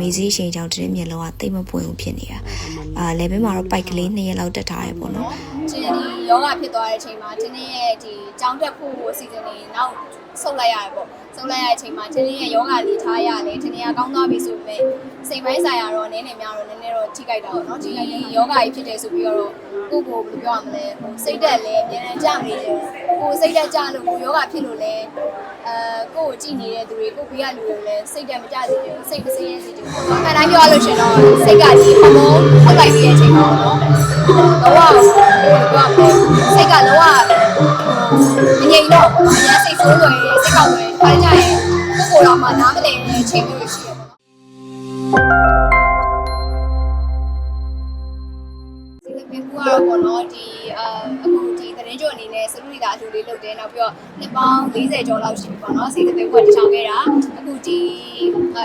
မေးစည်းချိန်ကြောင့်တင်းမျက်လုံးကတိတ်မပွင့်ဘူးဖြစ်နေတာအာလေဘင်းမှာတော့ပိုက်ကလေးနှစ်ရက်လောက်တက်ထားရပေါ့နော်ဒီဒီယောဂဖြစ်သွားတဲ့အချိန်မှာတင်းတင်းရဲ့ဒီကြောင်းတက်ဖို့အစီအစဉ်တွေနောက်ဆုတ်လိုက်ရတယ်ပေါ့ဆုတ်လိုက်ရတဲ့အချိန်မှာတင်းတင်းရဲ့ယောဂလေးထားရတယ်တင်းတင်းကကောင်းသွားပြီဆိုပေမဲ့စိတ်ပိုင်းဆိုင်ရာတော့နည်းနည်းများတော့နည်းနည်းတော့ထိကြိုက်တာပေါ့နော်ဒီယောဂကြီးဖြစ်တယ်ဆိုပြီးတော့ ကိုကိုဘယ်လိုပြောရမလဲဟိုစိတ်တက်လဲအများနဲ့ကြာနေတယ်ကိုစိတ်တက်ကြလို့ကိုယောဂဖြစ်လို့လဲအဲကိုကိုကြည့်နေတဲ့သူတွေကိုဘေးကလူတွေလည်းစိတ်တက်မကြစေချင်ဘူးစိတ်မစင်းရဲစေချင်ဘူး။အဲတိုင်းပြောရလို့ရှင်တော့စိတ်ကဒီဟော်မုန်းထုတ်လိုက်ပြီးတဲ့အချိန်မှာပေါ့နော်။လောကဟိုပြောရမယ်စိတ်ကလောကမငြိမ်တော့ဘူး။အရင်စိတ်ဆိုးလွယ်စိတ်ကောက်လွယ်ခါကြရင်ကိုယ်ကိုယ်တော်မှနားမလည်တဲ့အချိန်မျိုးတွေရှိ မျိုးကတော့ပေါ့နော်ဒီအအခုဒီသတင်းကြိုအနေနဲ့စလူရီတာအလူလေးလုပ်တယ်နောက်ပြီးတော့နှစ်ပေါင်း40ကျော်လောက်ရှိပြီပေါ့နော်စီတသိန်းဘွက်တချောင်းခဲ့တာအခုဒီ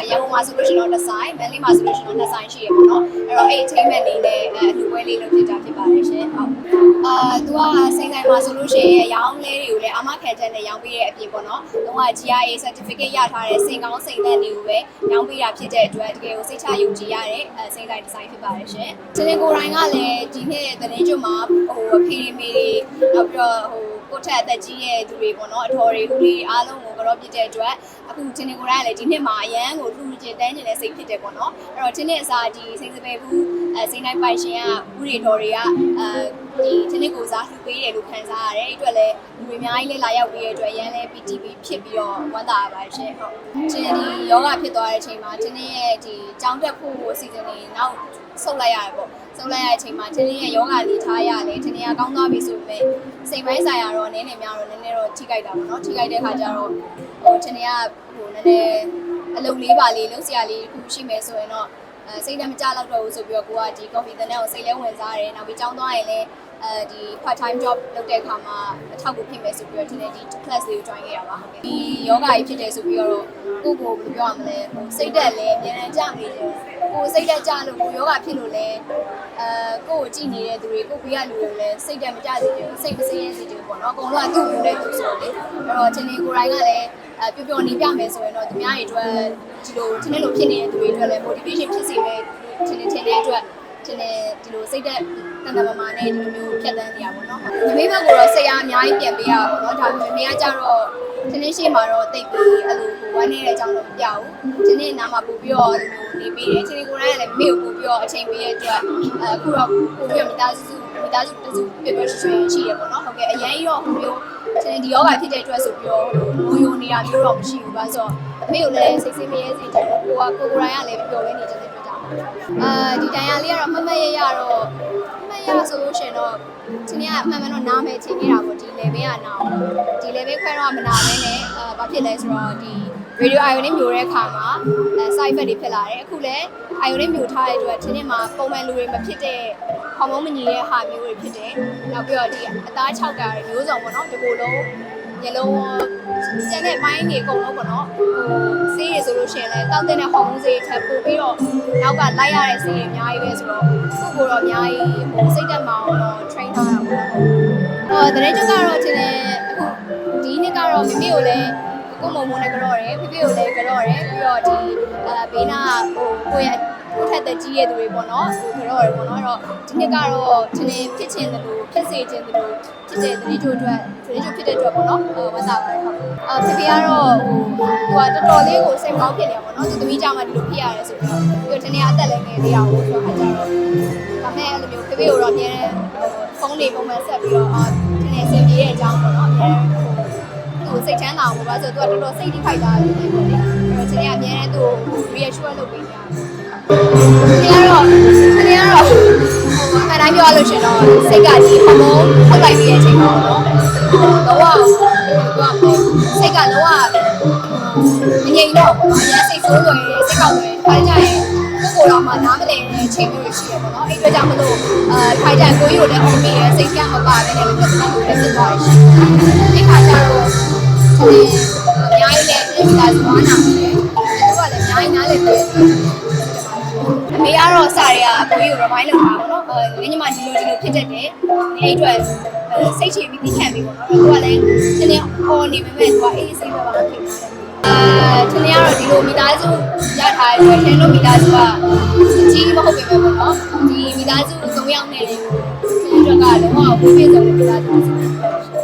ရန်ကုန်မှာဆိုလို့ရှိရင်တော့တစ်ဆိုင်မန္တလေးမှာဆိုလို့ရှိရင်တော့နှစ်ဆိုင်ရှိရပေါ့နော်အဲ့တော့အဲ့အချိန်မဲ့လေးနဲ့အလူပွဲလေးလုပ်ဖြစ်တာဖြစ်ပါတယ်ရှင်ဟုတ်အာသူကစိန်ဆိုင်မှာဆိုလို့ရှိရင်ရောင်းလဲတွေကိုလည်းအမခံချက်နဲ့ရောင်းပေးတဲ့အပြင်ပေါ့နော်တော့က GIA certificate ရထားတဲ့စိန်ကောင်းစိန်သက်တွေကိုပဲရောင်းပေးတာဖြစ်တဲ့အတွက်တကယ်ကိုစိတ်ချယုံကြည်ရတဲ့အဲစိန်ဆိုင်ဒီဇိုင်းဖြစ်ပါတယ်ရှင်ကျွန်တော်ကိုယ်တိုင်ကလည်းဒီနှစ်သတင်းကြွမှာဟိုအဖေတွေမေတွေနောက်ပြီးတော့ဟို ကိုယ့်ထက်အသက်ကြီးရဲ့သူတွေပေါ့နော်အထော်တွေဦးလေးအားလုံးကိုကြောပြစ်တဲ့အတွက်အခုချင်းနေကိုယ်တိုင်ကလည်းဒီနှစ်မှာအရန်ကိုလူကျင်တန်းကျင်တဲ့စိတ်ဖြစ်တယ်ပေါ့နော်အဲ့တော့ချင်းနေအစားဒီစိတ်စပယ်ဘူးအဲစိတ်နိုင်ပိုင်ရှင်ကဦးတွေတော်တွေကအဲဒီချင်းနေကိုစားလှူပေးတယ်လို့ခံစားရတယ်အဲ့အတွက်လည်းလူတွေအများကြီးလည်းလာရောက်ပြီးတဲ့အတွက်အရန်လည်း PTV ဖြစ်ပြီးတော့ဝမ်းသာရပါတယ်ရှင်ဟုတ်ချင်းဒီယောဂဖြစ်သွားတဲ့အချိန်မှာချင်းနေရဲ့ဒီကြောင်းတက်ဖို့အစီအစဉ်တွေနောက်ဆုတ်လိုက်ရတယ်ပေါ့ ဆုတ်လိုက်ရတဲ့အချိန်မှာချင်းချင်းရဲ့ယောဂလေးထားရတယ်ချင်းချင်းကကောင်းသွားပြီဆိုပေမဲ့စိတ်ပိုင်းဆိုင်ရာတော့နည်းနည်းများတော့နည်းနည်းတော့ထိကြိုက်တာပေါ့နော်ထိကြိုက်တဲ့ခါကျတော့ဟိုချင်းချင်းကဟိုနည်းနည်းအလုပ်လေးပါလေးလုပ်စရာလေးတစ်ခုရှိမယ်ဆိုရင်တော့အဲစိတ်နဲ့မကြတော့တော့ဘူးဆိုပြီးတော့ကိုကဒီ coffee တဲ့နဲ့ကိုစိတ်လဲဝင်စားတယ်နောက်ပြီးကြောင်းသွားရင်လည်း အဲဒီ part time job လုပ်တဲ့အခါမှာအထောက်အကူဖြစ်မယ်ဆိုပြီးတော့ဒီနေ့ဒီ class လေးကို join ခဲ့တာပါဟုတ်ကဲ့ဒီယောဂကြီးဖြစ်တယ်ဆိုပြီးတော့ကိုကိုဘယ်လိုပြောရမလဲဟိုစိတ်တက်လဲအများနဲ့ကြာနေတယ်ကိုစိတ်တက်ကြလို့ကိုယောဂဖြစ်လို့လဲအဲကိုကိုကြည့်နေတဲ့သူတွေကိုဘေးကလူတွေလည်းစိတ်တက်မကြစေချင်ဘူးစိတ်မစင်းရဲစေချင်ဘူးပေါ့နော်အကုန်လုံးကသူ့ဘူးတဲ့သူဆိုတော့လေအဲ့တော့ချင်းလေးကိုယ်တိုင်ကလည်းအဲပျော်ပျော်နေပြမယ်ဆိုရင်တော့သူများတွေအတွက်ဒီလိုချင်းလေးလိုဖြစ်နေတဲ့သူတွေအတွက်လည်း motivation ဖြစ်စေမယ်ချင်းလေးချင်းလေးအတွက် ချင်းလေးဒီလိုစိတ်တက်တန်တမာမာနဲ့ဒီလိုမျိုးဖြတ်တန်းနေရပါတော့။ဒီမိဘကိုတော့စိတ်အားအများကြီးပြန်ပေးရပါတော့။ဒါပေမဲ့နေရာကြတော့ဒီနေ့ရှိမှာတော့တိတ်ပြီးအဲ့လိုကိုဝမ်းနေတဲ့အကြောင်းတော့မပြဘူး။ဒီနေ့နားမှာပို့ပြီးတော့နေပေးတယ်။ဒီနေ့ကိုယ်တိုင်ကလည်းမေကိုပို့ပြီးတော့အချိန်ပေးရတဲ့အတွက်အခုတော့ပို့ပြီးတော့မိသားစုမိသားစုတစုပြပြရွှင်ရှိရပေါ့နော်။ဟုတ်ကဲ့အရင်ရောဟိုမျိုးဒီဒီယောဂဖြစ်တဲ့အတွက်ဆိုပြီးတော့ငိုယိုနေတာမျိုးတော့မရှိဘူးပါဆိုတော့အမေကိုလည်းစိတ်စိတ်မရဲစေချင်ဘူးကိုကကိုကိုယ်တိုင်ကလည်းပျော်လဲနေချင်တဲ့အတွက်ကြောင့် အာဒီတိုင်ရလေးကတော့မမရရတော့မမရဆိုလို့ရှင်တော့ဒီနေ့ကအမှန်မှန်တော့နားမယ်ချိန်နေတာပေါ့ဒီ level ကနားဒီ level ခွဲတော့မနာပဲနဲ့အာဘာဖြစ်လဲဆိုတော့ဒီ radio ionic မျိုးတဲ့အခါမှာအဲ side effect တွေဖြစ်လာတယ်အခုလည်း ionic မျိုးထားတဲ့အတွက်ဒီနေ့မှာပုံမှန်လူတွေမဖြစ်တဲ့ဟော်မုန်းမညီတဲ့ဟာမျိုးတွေဖြစ်တယ်နောက်ပြီးတော့ဒီအသား၆တာတွေမျိုးစုံပေါ့နော်ဒီကိုလုံးညလုံး ကျန်တဲ့ပိုင်းတွေအကုန်လုံးပေါ့နော်ဟိုဆေးတွေဆိုလို့ရှိရင်လည်းတောက်တဲ့ဟော်မုန်းဆေးထပ်ပို့ပြီးတော့နောက်ကလိုက်ရတဲ့ဆေးတွေအများကြီးပဲဆိုတော့ကိုကိုတော့အများကြီးဟိုစိတ်တက်မအောင်တော့ train ထားတာပေါ့ဟောတရင်ကျကတော့ဒီနေ့အခုဒီနေ့ကတော့မိမိကိုလည်းကိုမုံမုံနဲ့ကြော့တယ်ဖေဖေကိုလည်းကြော့တယ်ပြီးတော့ဒီအဲဘေးနာဟိုကိုယ့်ရဲ့ကို ထက်တဲ့ကြီးရဲ့သူတွေပေါ့နော်ဟိုကြော့တယ်ပေါ့နော်အဲ့တော့ဒီနေ့ကတော့ဒီနေ့ဖြစ်ချင်တယ်လို့ဖြစ်စေချင်တယ်လို့ဖြစ်တဲ့တတိကျအတွက်တတိကျဖြစ်တဲ့အတွက်ပေါ့နော်ဟိုဝတ်တာပါတယ်ဟုတ်အာဖေဖေကတော့ဟိုသူကတော်တော်လေးကိုစိတ်ကောင်းဖြစ်နေတာပေါ့နော်သူသမီးကြောင့်မှဒီလိုဖြစ်ရတယ်ဆိုပြီးတော့ပြီးတော့ဒီနေ့အသက်လည်းငယ်သေးရအောင်ဆိုတော့အားကြတော့ဒါမဲ့အဲ့လိုမျိုးဖေဖေကိုတော့အများဖုန်းတွေပုံမှန်ဆက်ပြီးတော့အာဒီနေ့ဆင်ပြေတဲ့အကြောင်းပေါ့နော်အများသူစိတ်ချမ်းသာအောင်ပေါ့ဆိုတော့သူကတော်တော်စိတ်ထိခိုက်တာလေပေါ့လေအဲ့တော့ဒီနေ့အများနဲ့သူ့ကို reassure လုပ်ပေးကြတယ်ဒီ ကတော့ဒီကတော့ဟိုအတိုင်းပြောရလို့ရှင်တော့စိတ်ကဒီဟော်မုန်းထုတ်လိုက်ပြီးတဲ့အချိန်မှာပေါ့နော်လောကပြောရမယ်စိတ်ကလောကမငြိမ်တော့ဘူးအရင်စိတ်ဆိုးလွယ်စိတ်ကောက်လွယ်ခါကြရင်ကိုယ်တော်မှနားမလည်တဲ့အချိန်မျိုးတွေရှိရပေါ့နော်အဲ့အတွက်ကြောင့်မလို့အဲခါကြရင်ကိုကြီးကိုလည်းအောင်မိရစိတ်ကမပါနဲ့လည်းပြဿနာတွေဖြစ်သွားရရှိအဲ့ခါကျတော့ဒီအများကြီးလည်းဒီမိသားစုအားနာတယ်သူကလည်းအများကြီးနားလည်တယ် တော့အစတွေကအကိုကြီးကို remind လုပ်တာပေါ့နော်။ငင်းညီမဒီလိုဒီလိုဖြစ်တတ်တယ်။အဲ့အတွက်စိတ်ချပြီးသိခံပြီးပေါ့နော်။ကိုကလည်းသင်လည်းအော်နေပေမဲ့ကိုကအေးစိတ်ပဲပါဖြစ်နေတယ်။အာသင်လည်းကတော့ဒီလိုမိသားစုရထားတဲ့အတွက်သင်တို့မိသားစုကအကြီးမဟုတ်ပေမဲ့ပေါ့နော်။ဒီမိသားစု၃ယောက်နဲ့လည်းသင်တို့ကလုံးဝဘုပြည့်စုံတဲ့မိသားစုဖြစ်တယ်။